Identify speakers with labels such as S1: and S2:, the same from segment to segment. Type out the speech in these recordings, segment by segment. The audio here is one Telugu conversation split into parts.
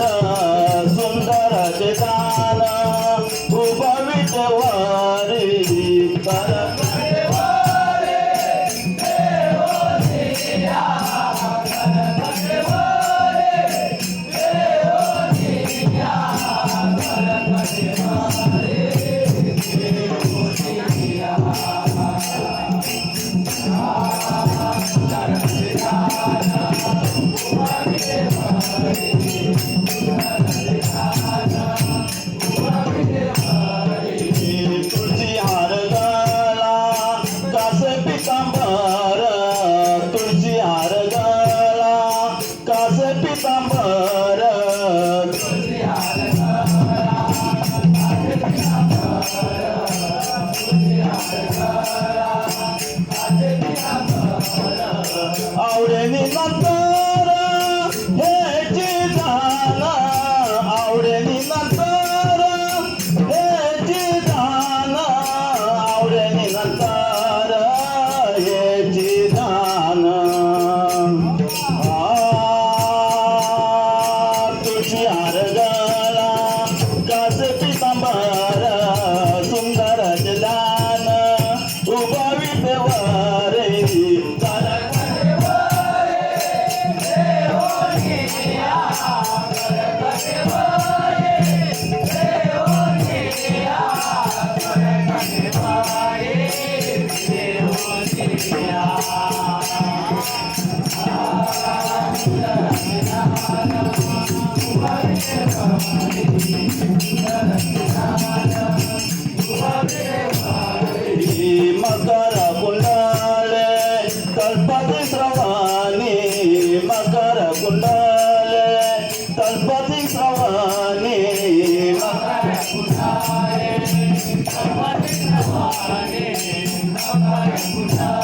S1: তারা
S2: तुझी हार
S1: झाला दास पितांबा
S2: మకర
S1: కుండాలే కల్పతి శ్రవాణి మకర కుండాలే కల్పతి శ్రవాణి మకర
S2: కుండాలే కల్పతి శ్రవాణి మకర కుండాలే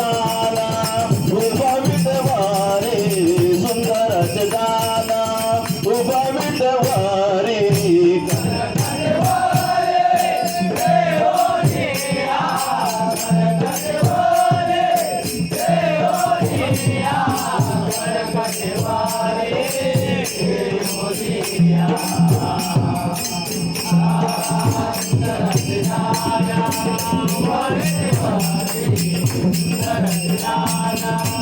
S1: రారా
S2: la la la